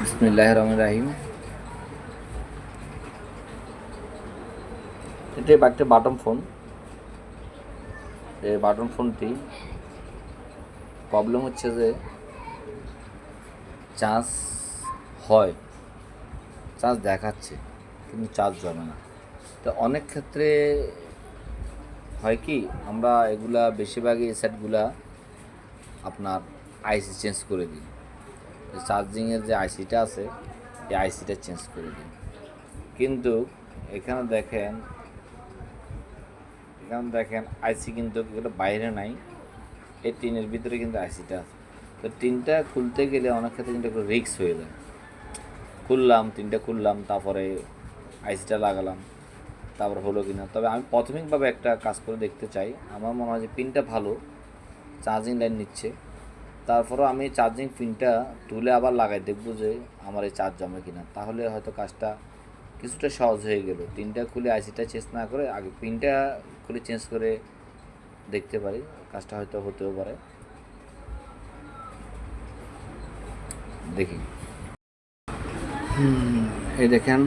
বিসমিল্লাহ রহমান রাহিম। এটি একটা বাটন ফোন এই বাটন ফোনটি প্রবলেম হচ্ছে যে চার্জ হয় চার্জ দেখাচ্ছে, কিন্তু চার্জ জমে না। তো অনেক ক্ষেত্রে হয় কি, আমরা এগুলা বেশিরভাগই সেটগুলা আপনার আইসি চেঞ্জ করে দিই। চার্জিংয়ের যে আইসিটা আছে, এই আইসিটা চেঞ্জ করে দিই কিন্তু এখানে দেখেন এখানে দেখেন আইসি কিন্তু এটা বাইরে নাই, এই টিনের ভিতরে কিন্তু আইসিটা আছে। তো টিনটা খুলতে গেলে অনেক ক্ষেত্রে কিন্তু একটু রিক্স হয়ে যায়। খুললাম, টিনটা খুললাম, তারপরে আইসিটা লাগালাম, তারপর হলো কিনা। তবে আমি প্রাথমিকভাবে একটা কাজ করে দেখতে চাই। আমার মনে হয় যে পিনটা ভালো চার্জিং লাইন নিচ্ছে। তারপরও আমি চার্জিং পিনটা তুলে আবার লাগাই, দেখব যে আমার এই চার্জ জমে কিনা। তাহলে হয়তো কাজটা কিছুটা সহজ হয়ে গেল। পিনটা খুলে আইসিটা চেঞ্জ না করে আগে পিনটা খুলে চেঞ্জ করে দেখতে পারি, কাজটা হয়তো হতেও পারে। দেখি। এই দেখেন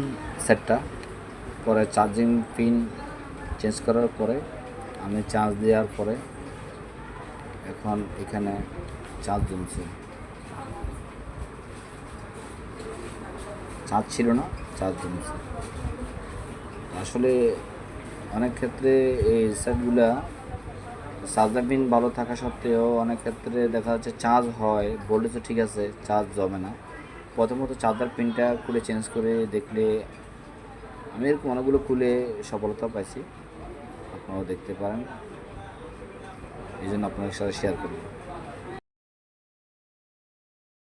সেটটা পরে চার্জিং পিন চেঞ্জ করার পরে আমি চার্জ দেওয়ার পরে এখন এখানে চার্জ জমছে। চার্জ ছিল না চার্জ জমছে। আসলে অনেক ক্ষেত্রে এই চার্জার পিন ভালো থাকা সত্ত্বেও অনেক ক্ষেত্রে দেখা যাচ্ছে চার্জ হয় ভোল্টেজও ঠিক আছে চার্জ জমে না। প্রথমত চার্জার পিনটা খুলে চেঞ্জ করে দেখলে আমি এরকম অনেকগুলো খুলে সফলতা পাইছি। আপনারাও দেখতে পারেন। এই জন্য আপনাদের সাথে শেয়ার করি